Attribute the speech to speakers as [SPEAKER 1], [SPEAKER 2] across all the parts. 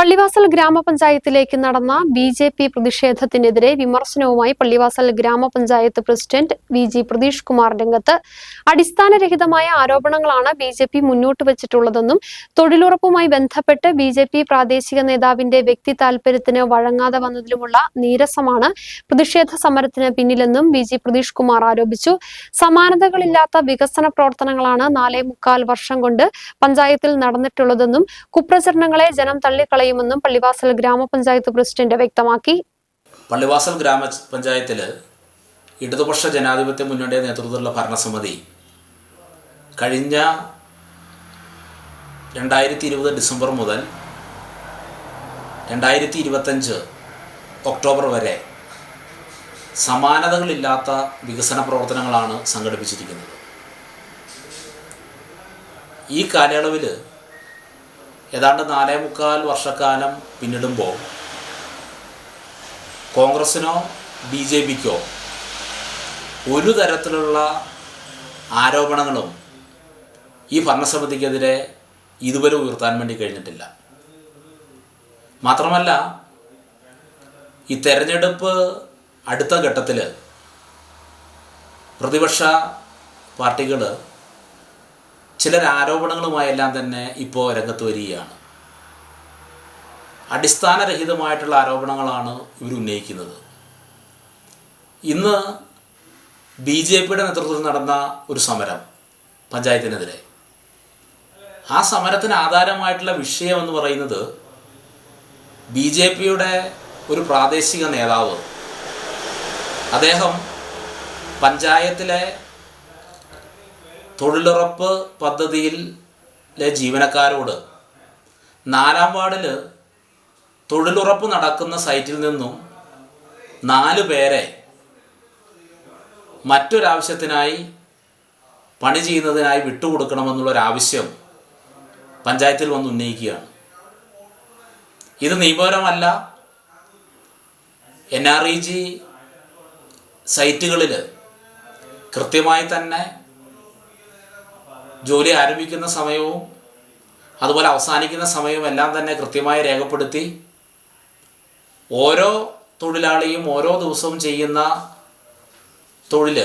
[SPEAKER 1] പള്ളിവാസൽ ഗ്രാമപഞ്ചായത്തിലേക്ക് നടന്ന B J P പ്രതിഷേധത്തിനെതിരെ വിമർശനവുമായി പള്ളിവാസൽ ഗ്രാമപഞ്ചായത്ത് president V G Pratheesh Kumar രംഗത്ത് അടിസ്ഥാനരഹിതമായ ആരോപണങ്ങളാണ് ബി ജെ പി മുന്നോട്ട് വെച്ചിട്ടുള്ളതെന്നും തൊഴിലുറപ്പുമായി ബന്ധപ്പെട്ട് ബി ജെ പി പ്രാദേശിക നേതാവിന്റെ വ്യക്തി താൽപര്യത്തിന് വഴങ്ങാതെ വന്നതിലുമുള്ള നീരസമാണ് പ്രതിഷേധ സമരത്തിന് പിന്നിലെന്നും വി ജി പ്രതീഷ് കുമാർ ആരോപിച്ചു. സമാനതകളില്ലാത്ത വികസന പ്രവർത്തനങ്ങളാണ് നാലേ മുക്കാൽ വർഷം കൊണ്ട് പഞ്ചായത്തിൽ നടന്നിട്ടുള്ളതെന്നും കുപ്രചരണങ്ങളെ ജനം തള്ളിക്കളയുമെന്നും പള്ളിവാസൽ ഗ്രാമപഞ്ചായത്ത് പ്രസിഡന്റ് വ്യക്തമാക്കി.
[SPEAKER 2] പള്ളിവാസൽ ഗ്രാമപഞ്ചായത്തിൽ ഇടതുപക്ഷ ജനാധിപത്യ മുന്നണിയുടെ നേതൃത്വത്തിലുള്ള ഭരണസമിതി കഴിഞ്ഞ രണ്ടായിരത്തി ഇരുപത് ഡിസംബർ മുതൽ രണ്ടായിരത്തി ഇരുപത്തഞ്ച് ഒക്ടോബർ വരെ സമാനതകളില്ലാത്ത വികസന പ്രവർത്തനങ്ങളാണ് സംഘടിപ്പിച്ചിരിക്കുന്നത്. ഈ കാലയളവിൽ ഏതാണ്ട് നാലേ മുക്കാൽ വർഷക്കാലം പിന്നിടുമ്പോൾ കോൺഗ്രസിനോ ബി ജെ പിക്കോ ഒരു തരത്തിലുള്ള ആരോപണങ്ങളും ഈ ഭരണസമിതിക്കെതിരെ ഇതുവരെ ഉയർത്താൻ വേണ്ടി കഴിഞ്ഞിട്ടില്ല. മാത്രമല്ല ഈ തെരഞ്ഞെടുപ്പ് അടുത്ത ഘട്ടത്തിൽ പ്രതിപക്ഷ പാർട്ടികൾ ചിലർ ആരോപണങ്ങളുമായെല്ലാം തന്നെ ഇപ്പോൾ രംഗത്ത് വരികയാണ്. അടിസ്ഥാനരഹിതമായിട്ടുള്ള ആരോപണങ്ങളാണ് ഇവർ ഉന്നയിക്കുന്നത്. ഇന്ന് ബി ജെ പിയുടെ നേതൃത്വത്തിൽ നടന്ന ഒരു സമരം പഞ്ചായത്തിനെതിരെ. ആ സമരത്തിന് ആധാരമായിട്ടുള്ള വിഷയം എന്ന് പറയുന്നത് ബി ജെ പിയുടെ ഒരു പ്രാദേശിക നേതാവ്. അദ്ദേഹം പഞ്ചായത്തിലെ തൊഴിലുറപ്പ് പദ്ധതിയിലെ ജീവനക്കാരോട് നാലാം വാർഡിൽ തൊഴിലുറപ്പ് നടക്കുന്ന സൈറ്റിൽ നിന്നും നാല് പേരെ മറ്റൊരാവശ്യത്തിനായി പണി ചെയ്യുന്നതിനായി വിട്ടുകൊടുക്കണമെന്നുള്ളൊരാവശ്യം പഞ്ചായത്തിൽ വന്ന് ഉന്നയിക്കുകയാണ്. ഇത് നിയമപരമല്ല. എൻ ആർ ഇ ജി സൈറ്റുകളിൽ കൃത്യമായി തന്നെ ജോലി ആരംഭിക്കുന്ന സമയവും അതുപോലെ അവസാനിക്കുന്ന സമയവും എല്ലാം തന്നെ കൃത്യമായി രേഖപ്പെടുത്തി ഓരോ തൊഴിലാളിയും ഓരോ ദിവസവും ചെയ്യുന്ന തൊഴിൽ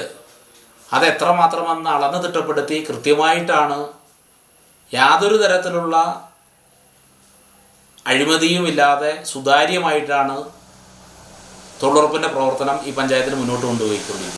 [SPEAKER 2] അത് എത്രമാത്രമെന്ന് അളന്ന് തിട്ടപ്പെടുത്തി കൃത്യമായിട്ടാണ് യാതൊരു തരത്തിലുള്ള അഴിമതിയുമില്ലാതെ സുതാര്യമായിട്ടാണ് തൊഴിലുറപ്പിന്റെ പ്രവർത്തനം ഈ പഞ്ചായത്തിന് മുന്നോട്ട് കൊണ്ടുപോയിക്കൊണ്ടിരിക്കുന്നത്.